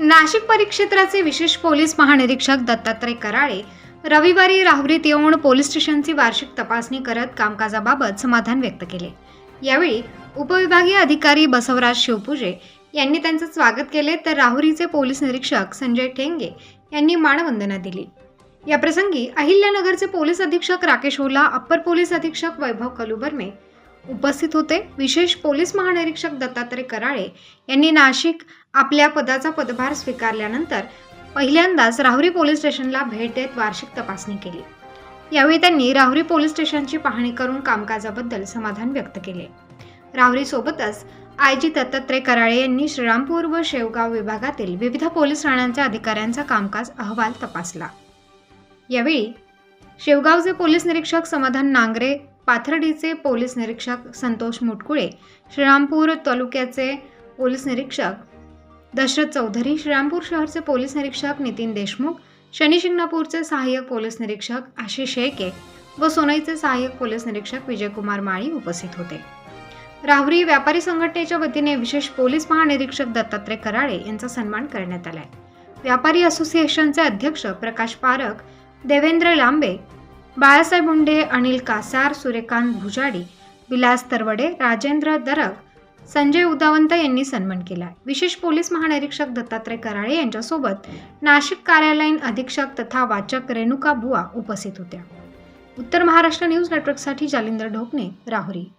नाशिक परिक्षेत्राचे विशेष पोलीस महानिरीक्षक दत्तात्रय कराळे रविवारी राहुरीत येऊन पोलीस स्टेशनची वार्षिक तपासणी करत कामकाजाबाबत समाधान व्यक्त केले. यावेळी उपविभागीय अधिकारी बसवराज शिवपूजे यांनी त्यांचं स्वागत केले तर राहुरीचे पोलीस निरीक्षक संजय ठेंगे यांनी मानवंदना दिली. याप्रसंगी अहिल्यानगरचे पोलीस अधीक्षक राकेश ओला अप्पर पोलीस अधीक्षक वैभव कलुबर्मे उपस्थित होते. विशेष पोलीस महानिरीक्षक दत्तात्रय कराळे यांनी नाशिक आपल्या पदाचा पदभार स्वीकारल्यानंतर पहिल्यांदाच राहुरी पोलीस स्टेशनला भेट देत वार्षिक तपासणी केली. यावेळी त्यांनी राहुरी पोलीस स्टेशनची पाहणी करून कामकाजाबद्दल समाधान व्यक्त केले. राहुरीसोबतच आय जी दत्तात्रय कराळे यांनी श्रीरामपूर व शेवगाव विभागातील विविध पोलीस ठाण्यांच्या अधिकाऱ्यांचा कामकाज अहवाल तपासला. यावेळी शेवगावचे पोलीस निरीक्षक समाधान नांगरे पाथर्डीचे पोलीस निरीक्षक संतोष मुटकुळे श्रीरामपूर तालुक्याचे पोलीस निरीक्षक दशरथ चौधरी श्रीरामपूर शहरचे पोलीस निरीक्षक नितीन देशमुख शनी शिंगणापूरचे सहाय्यक पोलीस निरीक्षक आशिष शेके व सोनईचे सहाय्यक पोलीस निरीक्षक विजयकुमार माळी उपस्थित होते. राहुरी व्यापारी संघटनेच्या वतीने विशेष पोलीस महानिरीक्षक दत्तात्रय कराळे यांचा सन्मान करण्यात आलाय. व्यापारी असोसिएशनचे अध्यक्ष प्रकाश पारख देवेंद्र लांबे बाळासाहेब मुंडे अनिल कासार सूर्यकांत भुजाडी विलास तरवडे राजेंद्र दरक संजय उदावंत यांनी सन्मान केला. विशेष पोलीस महानिरीक्षक दत्तात्रय कराळे यांच्यासोबत नाशिक कार्यालयीन अधीक्षक तथा वाचक रेणुका बुवा उपस्थित होत्या. उत्तर महाराष्ट्र न्यूज नेटवर्कसाठी जालिंदर ढोकणे राहुरी.